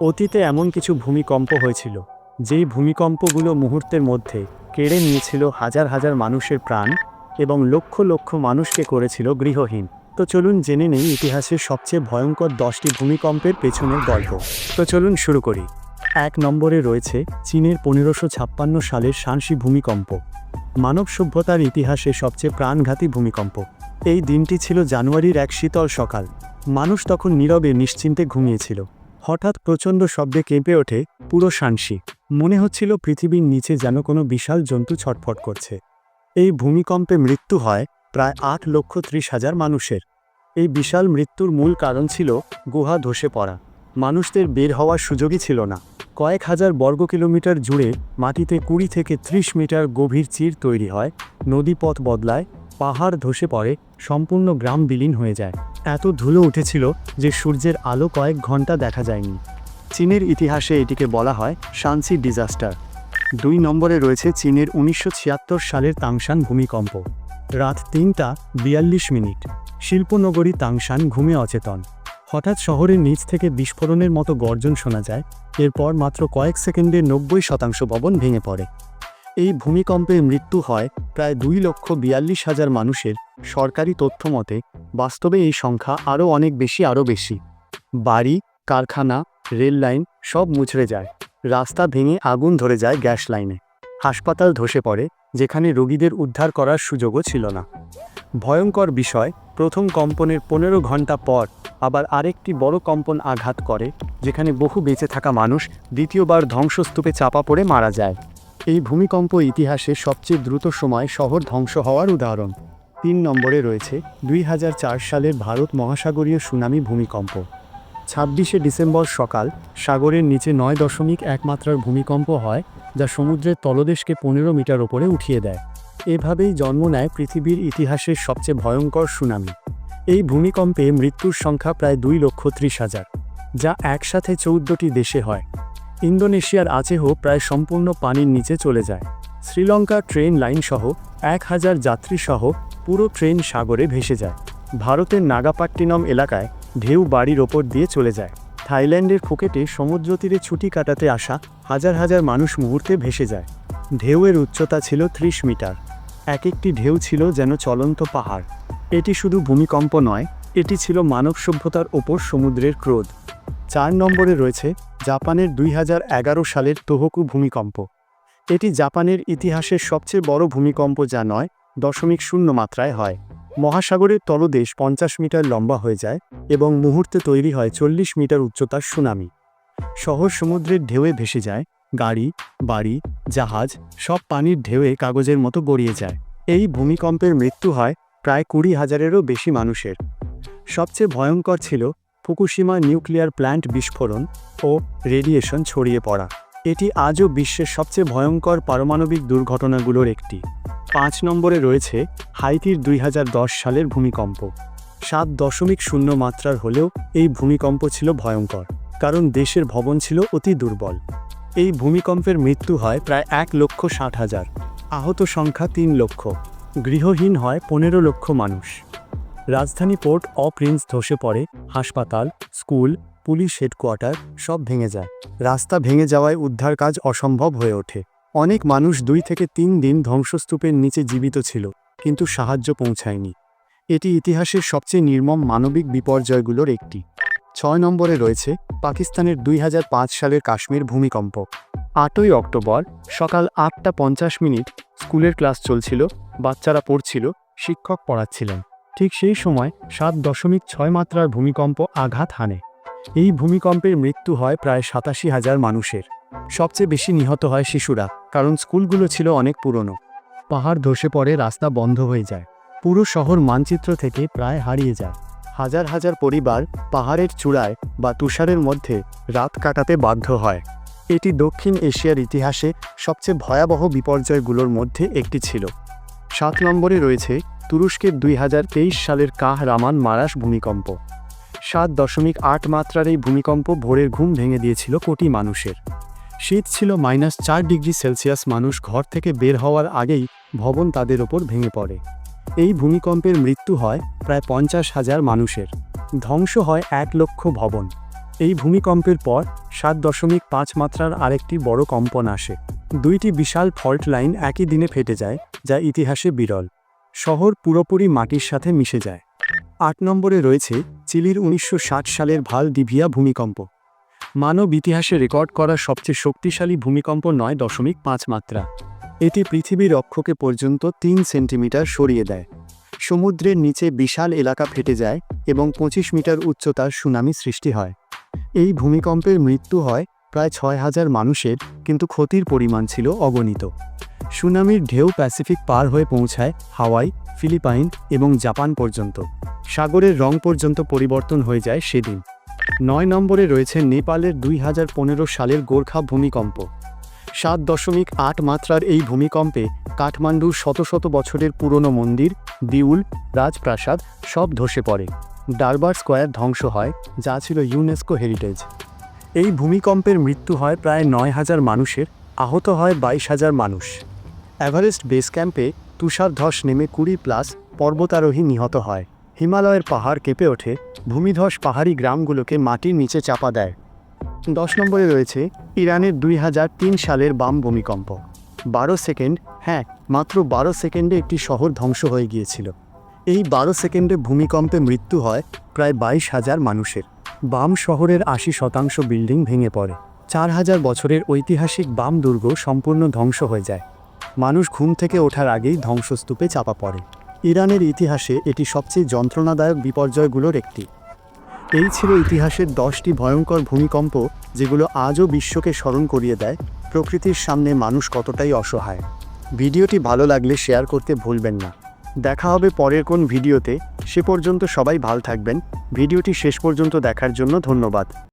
অতীতে এমন কিছু ভূমিকম্প হয়েছিল, যেই ভূমিকম্পগুলো মুহূর্তের মধ্যে কেড়ে নিয়েছিল হাজার হাজার মানুষের প্রাণ এবং লক্ষ লক্ষ মানুষকে করেছিল গৃহহীন। তো চলুন জেনে নেই ইতিহাসের সবচেয়ে ভয়ঙ্কর দশটি ভূমিকম্পের পেছনের গল্প। তো চলুন শুরু করি। এক নম্বরে রয়েছে চীনের পনেরোশো ছাপ্পান্ন সালের শানসি ভূমিকম্প। মানব সভ্যতার ইতিহাসে সবচেয়ে প্রাণঘাতী ভূমিকম্প। এই দিনটি ছিল জানুয়ারির এক শীতল সকাল। মানুষ তখন নীরবে নিশ্চিন্তে ঘুমিয়েছিল। হঠাৎ প্রচণ্ড শব্দে কেঁপে ওঠে পুরো সাংসি মনে হচ্ছিল পৃথিবীর নিচে যেন কোনো বিশাল জন্তু ছটফট করছে। এই ভূমিকম্পে মৃত্যু হয় প্রায় আট লক্ষ ত্রিশ হাজার মানুষের। এই বিশাল মৃত্যুর মূল কারণ ছিল গুহা ধসে পড়া। মানুষদের বের হওয়ার সুযোগই ছিল না। কয়েক হাজার বর্গ কিলোমিটার জুড়ে মাটিতে কুড়ি থেকে ত্রিশ মিটার গভীর চির তৈরি হয়, নদীপথ বদলায় পাহাড় ধসে পড়ে, সম্পূর্ণ গ্রাম বিলীন হয়ে যায়। এত ধুলো উঠেছিল যে সূর্যের আলো কয়েক ঘণ্টা দেখা যায়নি। চীনের ইতিহাসে এটিকে বলা হয় শান্সি ডিজাস্টার। দুই নম্বরে রয়েছে চীনের উনিশশো ছিয়াত্তর সালের তাংশান ভূমিকম্প। রাত তিনটা বিয়াল্লিশ মিনিট। শিল্পনগরী তাংশান ঘুমে অচেতন। হঠাৎ শহরের নিচ থেকে বিস্ফোরণের মতো গর্জন শোনা যায়, এরপর মাত্র কয়েক সেকেন্ডে নব্বই শতাংশ ভবন ভেঙে পড়ে। এই ভূমিকম্পে মৃত্যু হয় প্রায় দুই লক্ষ বিয়াল্লিশ হাজার মানুষের। সরকারি তথ্য মতে, বাস্তবে এই সংখ্যা আরও অনেক বেশি, আরও বেশি। বাড়ি, কারখানা, রেল লাইন সব মুচড়ে যায়। রাস্তা ভেঙে আগুন ধরে যায় গ্যাস লাইনে। হাসপাতাল ধসে পড়ে, যেখানে রোগীদের উদ্ধার করার সুযোগও ছিল না। ভয়ঙ্কর বিষয়, প্রথম কম্পনের পনেরো ঘণ্টা পর আবার আরেকটি বড় কম্পন আঘাত করে, যেখানে বহু বেঁচে থাকা মানুষ দ্বিতীয়বার ধ্বংসস্তূপে চাপা পড়ে মারা যায়। এই ভূমিকম্প ইতিহাসে সবচেয়ে দ্রুত সময় শহর ধ্বংস হওয়ার উদাহরণ। তিন নম্বরে রয়েছে দুই হাজার চার সালের ভারত মহাসাগরীয় সুনামি ভূমিকম্প। ছাব্বিশে ডিসেম্বর সকাল সাগরের নিচে নয় দশমিক এক মাত্রার ভূমিকম্প হয়, যা সমুদ্রের তলদেশকে পনেরো মিটার ওপরে উঠিয়ে দেয়। এভাবেই জন্ম নেয় পৃথিবীর ইতিহাসের সবচেয়ে ভয়ঙ্কর সুনামি। এই ভূমিকম্পে মৃত্যুর সংখ্যা প্রায় দুই লক্ষ ত্রিশ হাজার, যা একসাথে চৌদ্দটি দেশে হয়। ইন্দোনেশিয়ার আচেহ প্রায় সম্পূর্ণ পানির নিচে চলে যায়। শ্রীলঙ্কা ট্রেন লাইন সহ এক হাজার যাত্রী সহ পুরো ট্রেন সাগরে ভেসে যায়। ভারতের নাগাপাট্টিনম এলাকায় ঢেউ বাড়ির ওপর দিয়ে চলে যায়। থাইল্যান্ডের ফুকেটে সমুদ্র তীরে ছুটি কাটাতে আসা হাজার হাজার মানুষ মুহূর্তে ভেসে যায়। ঢেউয়ের উচ্চতা ছিল ত্রিশ মিটার। এক একটি ঢেউ ছিল যেন চলন্ত পাহাড়। এটি শুধু ভূমিকম্প নয়, এটি ছিল মানব সভ্যতার ওপর সমুদ্রের ক্রোধ। চার নম্বরে রয়েছে জাপানের দুই হাজার এগারো সালের তোহকু ভূমিকম্প। এটি জাপানের ইতিহাসের সবচেয়ে বড় ভূমিকম্প যা নয়, দশমিক শূন্য মাত্রায় হয়। মহাসাগরের তলদেশ পঞ্চাশ মিটার লম্বা হয়ে যায় এবং মুহূর্তে তৈরি হয় চল্লিশ মিটার উচ্চতার সুনামি। শহর সমুদ্রের ঢেউয়ে ভেসে যায়, গাড়ি, বাড়ি, জাহাজ, সব পানির ঢেউয়ে কাগজের মতো গড়িয়ে যায়। এই ভূমিকম্পের মৃত্যু হয় প্রায় কুড়ি হাজারেরও বেশি মানুষের। সবচেয়ে ভয়ঙ্কর ছিল ফুকুশিমা নিউক্লিয়ার প্ল্যান্ট বিস্ফোরণ ও রেডিয়েশন ছড়িয়ে পড়া। এটি আজও বিশ্বের সবচেয়ে ভয়ঙ্কর পারমাণবিক দুর্ঘটনাগুলোর একটি। পাঁচ নম্বরে রয়েছে হাইতির দুই হাজার দশ সালের ভূমিকম্প। সাত দশমিক শূন্য মাত্রার হলেও এই ভূমিকম্প ছিল ভয়ঙ্কর, কারণ দেশের ভবন ছিল অতি দুর্বল। এই ভূমিকম্পের মৃত্যু হয় প্রায় এক লক্ষ ষাট হাজার। আহত সংখ্যা তিন লক্ষ। গৃহহীন হয় পনেরো লক্ষ মানুষ। রাজধানী পোর্ট অ প্রিন্স ধসে পড়ে, হাসপাতাল, স্কুল, পুলিশ হেডকোয়ার্টার সব ভেঙে যায়। রাস্তা ভেঙে যাওয়ায় উদ্ধার কাজ অসম্ভব হয়ে ওঠে। অনেক মানুষ দুই থেকে তিন দিন ধ্বংসস্তূপের নিচে জীবিত ছিল, কিন্তু সাহায্য পৌঁছায়নি। এটি ইতিহাসের সবচেয়ে নির্মম মানবিক বিপর্যয়গুলোর একটি। ছয় নম্বরে রয়েছে পাকিস্তানের দুই হাজার পাঁচ সালের কাশ্মীর ভূমিকম্প। আটই অক্টোবর সকাল আটটা পঞ্চাশ মিনিট স্কুলের ক্লাস চলছিল, বাচ্চারা পড়ছিল, শিক্ষক পড়াচ্ছিলেন। ঠিক সেই সময় সাত দশমিক ছয় মাত্রার ভূমিকম্প আঘাত হানে। এই ভূমিকম্পের মৃত্যু হয় প্রায় সাতাশি হাজার মানুষের। সবচেয়ে বেশি নিহত হয় শিশুরা, কারণ স্কুলগুলো ছিল অনেক পুরনো। পাহাড় ধসে পড়ে রাস্তা বন্ধ হয়ে যায়। পুরো শহর মানচিত্র থেকে প্রায় হারিয়ে যায়। হাজার হাজার পরিবার পাহাড়ের চূড়ায় বা তুষারের মধ্যে রাত কাটাতে বাধ্য হয়। এটি দক্ষিণ এশিয়ার ইতিহাসে সবচেয়ে ভয়াবহ বিপর্যয়গুলোর মধ্যে একটি ছিল। সাত নম্বরে রয়েছে তুরস্কের দুই হাজার তেইশ সালের কাহ রামান মারাস ভূমিকম্প। সাত দশমিক আট মাত্রার এই ভূমিকম্প ভোরের ঘুম ভেঙে দিয়েছিল কোটি মানুষের। শীত ছিল মাইনাস চার ডিগ্রি সেলসিয়াস মানুষ ঘর থেকে বের হওয়ার আগেই ভবন তাদের ওপর ভেঙে পড়ে। এই ভূমিকম্পের মৃত্যু হয় প্রায় পঞ্চাশ হাজার মানুষের। ধ্বংস হয় এক লক্ষ ভবন। এই ভূমিকম্পের পর সাত দশমিক পাঁচ মাত্রার আরেকটি বড় কম্পন আসে। দুইটি বিশাল ফল্ট লাইন একই দিনে ফেটে যায়, যা ইতিহাসে বিরল। শহর পুরোপুরি মাটির সাথে মিশে যায়। আট নম্বরে রয়েছে চিলির উনিশশো ষাট সালের ভালো ডিভিয়া ভূমিকম্প। মানব ইতিহাসে রেকর্ড করা সবচেয়ে শক্তিশালী ভূমিকম্প নয় দশমিক পাঁচ মাত্রা। এটি পৃথিবীর অক্ষকে পর্যন্ত তিন সেন্টিমিটার সরিয়ে দেয়। সমুদ্রের নিচে বিশাল এলাকা ফেটে যায় এবং পঁচিশ মিটার উচ্চতার সুনামি সৃষ্টি হয়। এই ভূমিকম্পের মৃত্যু হয় প্রায় ছয় হাজার মানুষের, কিন্তু ক্ষতির পরিমাণ ছিল অগণিত। সুনামির ঢেউ প্যাসিফিক পার হয়ে পৌঁছায় হাওয়াই, ফিলিপাইন এবং জাপান পর্যন্ত। সাগরের রং পর্যন্ত পরিবর্তন হয়ে যায় সেদিন। নয় নম্বরে রয়েছে নেপালের দুই হাজার পনেরো সালের গোর্খা ভূমিকম্প। সাত দশমিক আট মাত্রার এই ভূমিকম্পে কাঠমান্ডুর শত শত বছরের পুরনো মন্দির, দিউল, রাজপ্রাসাদ সব ধসে পড়ে। ডারবার স্কোয়ার ধ্বংস হয়, যা ছিল ইউনেস্কো হেরিটেজ। এই ভূমিকম্পের মৃত্যু হয় প্রায় নয় হাজার মানুষের, আহত হয় বাইশ হাজার মানুষ। এভারেস্ট বেস ক্যাম্পে তুষার ধস নেমে কুড়ি প্লাস পর্বতারোহী নিহত হয়। হিমালয়ের পাহাড় কেঁপে ওঠে, ভূমিধস পাহাড়ি গ্রামগুলোকে মাটির নিচে চাপা দেয়। দশ নম্বরে রয়েছে ইরানের দুই হাজার তিন সালের বাম ভূমিকম্প। বারো সেকেন্ড হ্যাঁ মাত্র বারো সেকেন্ডে একটি শহর ধ্বংস হয়ে গিয়েছিল। এই বারো সেকেন্ডে ভূমিকম্পে মৃত্যু হয় প্রায় বাইশ হাজার মানুষের। বাম শহরের আশি শতাংশ বিল্ডিং ভেঙে পড়ে। চার হাজার বছরের ঐতিহাসিক বাম দুর্গ সম্পূর্ণ ধ্বংস হয়ে যায়। মানুষ ঘুম থেকে ওঠার আগেই ধ্বংসস্তূপে চাপা পড়ে। ইরানের ইতিহাসে এটি সবচেয়ে যন্ত্রণাদায়ক বিপর্যয়গুলোর একটি। এই ছিল ইতিহাসের দশটি ভয়ঙ্কর ভূমিকম্প যেগুলো আজও বিশ্বকে স্মরণ করিয়ে দেয় প্রকৃতির সামনে মানুষ কতটাই অসহায়। ভিডিওটি ভালো লাগলে শেয়ার করতে ভুলবেন না। দেখা হবে পরের কোন ভিডিওতে। সে পর্যন্ত সবাই ভালো থাকবেন। ভিডিওটি শেষ পর্যন্ত দেখার জন্য ধন্যবাদ।